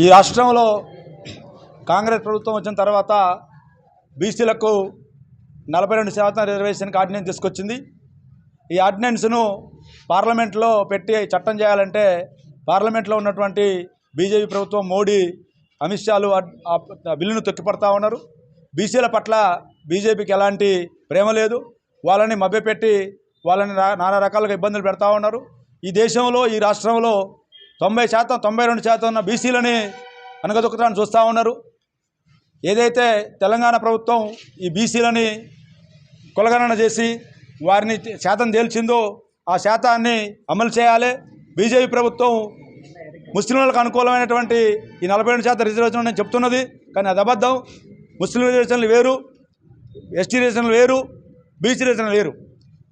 ఈ రాష్ట్రంలో కాంగ్రెస్ ప్రభుత్వం వచ్చిన తర్వాత బీసీలకు నలభై రెండు శాతం రిజర్వేషన్కి ఆర్డినెన్స్ తీసుకొచ్చింది. ఈ ఆర్డినెన్స్ను పార్లమెంట్లో పెట్టి చట్టం చేయాలంటే పార్లమెంట్లో ఉన్నటువంటి బీజేపీ ప్రభుత్వం మోడీ అమిత్ షాలు బిల్లును తొక్కిపడతా ఉన్నారు. బీసీల పట్ల బీజేపీకి ఎలాంటి ప్రేమ లేదు. వాళ్ళని మభ్యపెట్టి వాళ్ళని నానా రకాలుగా ఇబ్బందులు పెడతా ఉన్నారు. ఈ దేశంలో ఈ రాష్ట్రంలో తొంభై శాతం తొంభై రెండు శాతం ఉన్న బీసీలని అనగదొక్కటాన్ని చూస్తూ ఉన్నారు. ఏదైతే తెలంగాణ ప్రభుత్వం ఈ బీసీలని కులగణన చేసి వారిని శాతం తేల్చిందో ఆ శాతాన్ని అమలు చేయాలి. బీజేపీ ప్రభుత్వం ముస్లింలకు అనుకూలమైనటువంటి ఈ నలభై రెండు శాతం రిజర్వేషన్ నేను చెప్తున్నది. కానీ అది అబద్ధం. ముస్లిం రిజర్వేషన్లు వేరు ఎస్టీ రిజర్వేషన్లు వేరు బీసీ రిజర్వేషన్లు వేరు.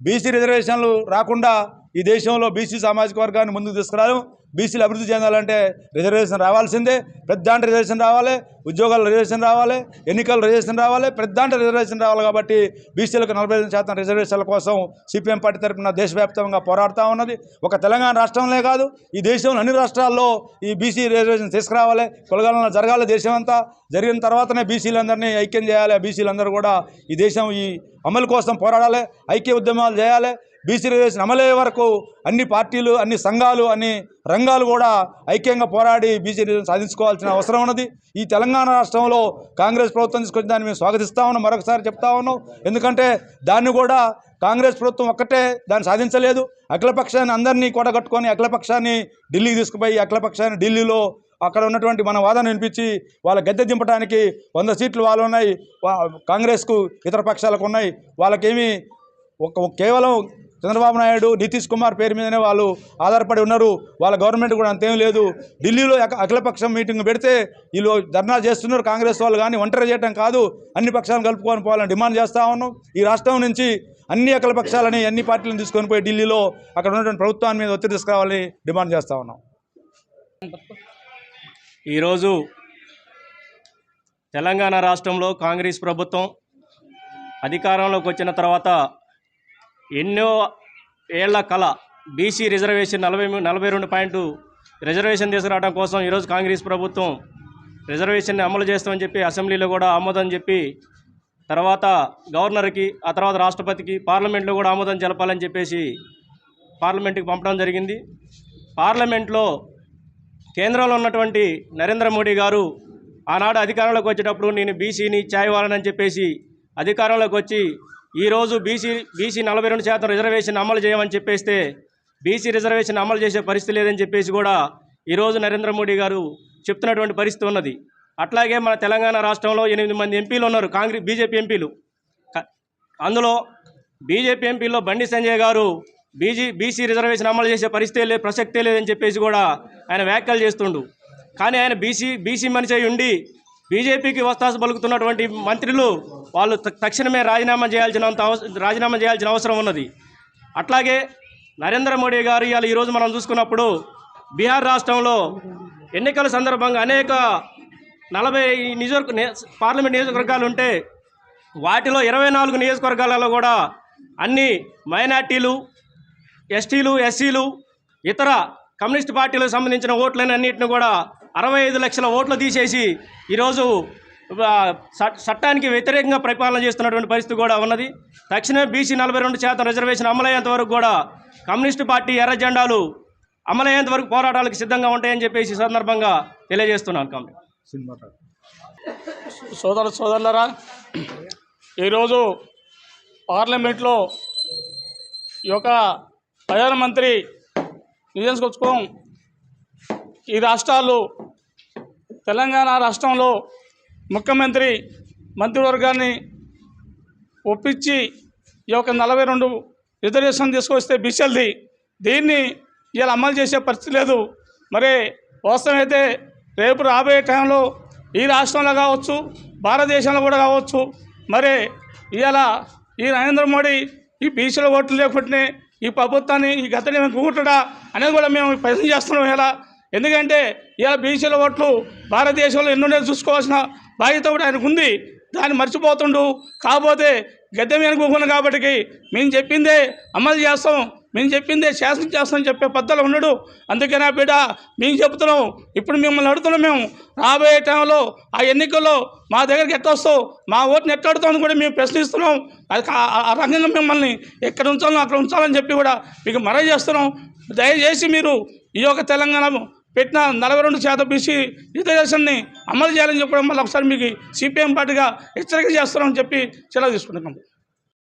బీసీ రిజర్వేషన్లు రాకుండా ఈ దేశంలో బీసీ సామాజిక వర్గాన్ని ముందుకు తీసుకురావడం బీసీలు అభివృద్ధి చెందాలంటే రిజర్వేషన్ రావాల్సిందే. పెద్దాంటి రిజర్వేషన్ రావాలి ఉద్యోగాల రిజర్వేషన్ రావాలి ఎన్నికల రిజర్వేషన్ రావాలి పెద్దాంటి రిజర్వేషన్ రావాలి కాబట్టి బీసీలకు నలభై ఐదు శాతం రిజర్వేషన్ల కోసం సిపిఎం పార్టీ తరఫున దేశవ్యాప్తంగా పోరాడుతూ ఉన్నది. ఒక తెలంగాణ రాష్ట్రంలో కాదు ఈ దేశంలో అన్ని రాష్ట్రాల్లో ఈ బీసీ రిజర్వేషన్ తీసుకురావాలి. కులగణన జరగాలి దేశం అంతా జరిగిన తర్వాతనే బీసీలందరినీ ఐక్యం చేయాలి. బీసీలందరూ కూడా ఈ దేశం ఈ అమలు కోసం పోరాడాలి ఐక్య ఉద్యమాలు చేయాలి. బీసీ రిజర్వేషన్ అమలయ్యే వరకు అన్ని పార్టీలు అన్ని సంఘాలు అన్ని రంగాలు కూడా ఐక్యంగా పోరాడి బీసీ రిజర్వేషన్ సాధించుకోవాల్సిన అవసరం ఉన్నది. ఈ తెలంగాణ రాష్ట్రంలో కాంగ్రెస్ ప్రభుత్వం తీసుకొచ్చిన దాన్ని మేము స్వాగతిస్తా ఉన్నాం. మరొకసారి చెప్తా ఉన్నాం. ఎందుకంటే దాన్ని కూడా కాంగ్రెస్ ప్రభుత్వం ఒక్కటే దాన్ని సాధించలేదు. అఖిలపక్షాన్ని అందరినీ కూడగట్టుకొని అఖిలపక్షాన్ని ఢిల్లీకి తీసుకుపోయి అఖిలపక్షాన్ని ఢిల్లీలో అక్కడ ఉన్నటువంటి మన వాదన వినిపించి వాళ్ళ గద్దె దింపడానికి వంద సీట్లు వాళ్ళు ఉన్నాయి. కాంగ్రెస్కు ఇతర పక్షాలకు ఉన్నాయి. వాళ్ళకేమీ ఒక కేవలం చంద్రబాబు నాయుడు నితీష్ కుమార్ పేరు మీదనే వాళ్ళు ఆధారపడి ఉన్నారు. వాళ్ళ గవర్నమెంట్ కూడా అంతేం లేదు. ఢిల్లీలో అఖిలపక్షం మీటింగ్ పెడితే వీళ్ళు ధర్నా చేస్తున్నారు. కాంగ్రెస్ వాళ్ళు కానీ ఒంటరి చేయడం కాదు. అన్ని పక్షాలను కలుపుకొని పోవాలని డిమాండ్ చేస్తూ ఉన్నాం. ఈ రాష్ట్రం నుంచి అన్ని అఖిలపక్షాలని అన్ని పార్టీలను తీసుకొని పోయి ఢిల్లీలో అక్కడ ఉన్నటువంటి ప్రభుత్వాన్ని మీద ఒత్తిడి తీసుకురావాలని డిమాండ్ చేస్తూ ఉన్నాం. ఈరోజు తెలంగాణ రాష్ట్రంలో కాంగ్రెస్ ప్రభుత్వం అధికారంలోకి వచ్చిన తర్వాత ఎన్నో ఏళ్ళ కళ. బీసీ రిజర్వేషన్ నలభై నలభై రెండు పాయింట్ రిజర్వేషన్ తీసుకురావడం కోసం ఈరోజు కాంగ్రెస్ ప్రభుత్వం రిజర్వేషన్ని అమలు చేస్తామని చెప్పి అసెంబ్లీలో కూడా ఆమోదం చెప్పి తర్వాత గవర్నర్కి ఆ తర్వాత రాష్ట్రపతికి పార్లమెంట్లో కూడా ఆమోదం తెలపాలని చెప్పేసి పార్లమెంట్కి పంపడం జరిగింది. పార్లమెంట్లో కేంద్రంలో ఉన్నటువంటి నరేంద్ర మోడీ గారు ఆనాడు అధికారంలోకి వచ్చేటప్పుడు నేను బీసీని ఛాయవాలని చెప్పేసి అధికారంలోకి వచ్చి ఈరోజు బీసీ బీసీ నలభై రెండు శాతం రిజర్వేషన్ అమలు చేయమని చెప్పేస్తే బీసీ రిజర్వేషన్ అమలు చేసే పరిస్థితి లేదని చెప్పేసి కూడా ఈరోజు నరేంద్ర మోడీ గారు చెప్తున్నటువంటి పరిస్థితి ఉన్నది. అట్లాగే మన తెలంగాణ రాష్ట్రంలో ఎనిమిది మంది ఎంపీలు ఉన్నారు కాంగ్రెస్ బీజేపీ ఎంపీలు. అందులో బీజేపీ ఎంపీలో బండి సంజయ్ గారు బీజీ బీసీ రిజర్వేషన్ అమలు చేసే పరిస్థితే లేదు ప్రసక్తే లేదని చెప్పేసి కూడా ఆయన వ్యాఖ్యలు చేస్తుండు. కానీ ఆయన బీసీ బీసీ మనిషి ఉండి బీజేపీకి వస్తాసు పలుకుతున్నటువంటి మంత్రులు వాళ్ళు త- తక్షణమే రాజీనామా చేయాల్సిన రాజీనామా చేయాల్సిన అవసరం ఉన్నది. అట్లాగే నరేంద్ర మోడీ గారు ఇవాళ ఈరోజు మనం చూసుకున్నప్పుడు బీహార్ రాష్ట్రంలో ఎన్నికల సందర్భంగా అనేక నలభై నియోజక పార్లమెంట్ నియోజకవర్గాలు ఉంటే వాటిలో ఇరవై నాలుగు నియోజకవర్గాలలో కూడా అన్ని మైనార్టీలు ఎస్టీలు ఎస్సీలు ఇతర కమ్యూనిస్ట్ పార్టీలకు సంబంధించిన ఓట్లని అన్నింటిని కూడా అరవై ఐదు లక్షల ఓట్లు తీసేసి ఈరోజు చట్టానికి వ్యతిరేకంగా పరిపాలన చేస్తున్నటువంటి పరిస్థితి కూడా ఉన్నది. తక్షణమే బీసీ నలభై రెండు శాతం రిజర్వేషన్ అమలయ్యేంత వరకు కూడా కమ్యూనిస్ట్ పార్టీ ఎర్ర జెండాలు అమలయ్యేంత వరకు పోరాటాలకు సిద్ధంగా ఉంటాయని చెప్పేసి ఈ సందర్భంగా తెలియజేస్తున్నాను కామ్రేడ్. సోదర సోదరులరా ఈరోజు పార్లమెంట్లో ఈ యొక్క ప్రధానమంత్రి నియోజకవర్గం ఈ రాష్ట్రాలు తెలంగాణ రాష్ట్రంలో ముఖ్యమంత్రి మంత్రివర్గాన్ని ఒప్పించి ఈ యొక్క నలభై రెండు రిజర్వేషన్ తీసుకొస్తే బీసీఎల్ది దీన్ని ఇలా అమలు చేసే పరిస్థితి లేదు. మరి వాస్తవమైతే రేపు రాబోయే టైంలో ఈ రాష్ట్రంలో కావచ్చు భారతదేశంలో కూడా కావచ్చు మరి ఇలా ఈ నరేంద్ర మోడీ ఈ బీసీల ఓట్లు లేకుండానే ఈ ప్రభుత్వాన్ని ఈ గతని కూకుంటాడా అనేది కూడా మేము ప్రయత్నం చేస్తున్నాం ఇలా ఎందుకంటే ఇలా బీసీల ఓట్లు భారతదేశంలో ఎన్నో చూసుకోవాల్సిన బాధ్యత కూడా ఆయనకు ఉంది. దాన్ని మర్చిపోతుండు. కాకపోతే గద్దె మీద కూకున్నాం కాబట్టి మేము చెప్పిందే అమలు చేస్తాం మేము చెప్పిందే శాసనం చేస్తామని చెప్పే పద్ధతులు ఉండడు అందుకనే బిడ్డ మేము చెప్తున్నాం. ఇప్పుడు మిమ్మల్ని అడుగుతున్నాం మేము. రాబోయే టైంలో ఆ ఎన్నికల్లో మా దగ్గరికి ఎట్లా మా ఓటుని ఎట్లా అడుగుతామని కూడా మేము ప్రశ్నిస్తున్నాం. అది ఆ- రకంగా మిమ్మల్ని ఎక్కడ ఉంచాలో అక్కడ ఉంచాలని చెప్పి కూడా మీకు మరణ చేస్తున్నాం. దయచేసి మీరు ఈ యొక్క తెలంగాణ పెట్టిన నలభై రెండు శాతం బీసీ రిజర్వేషన్ని అమలు చేయాలని చెప్పడం వల్ల ఒకసారి మీకు సిపిఎం పార్టీగా హెచ్చరిక చేస్తున్నామని చెప్పి సెలవు తీసుకుంటున్నాం.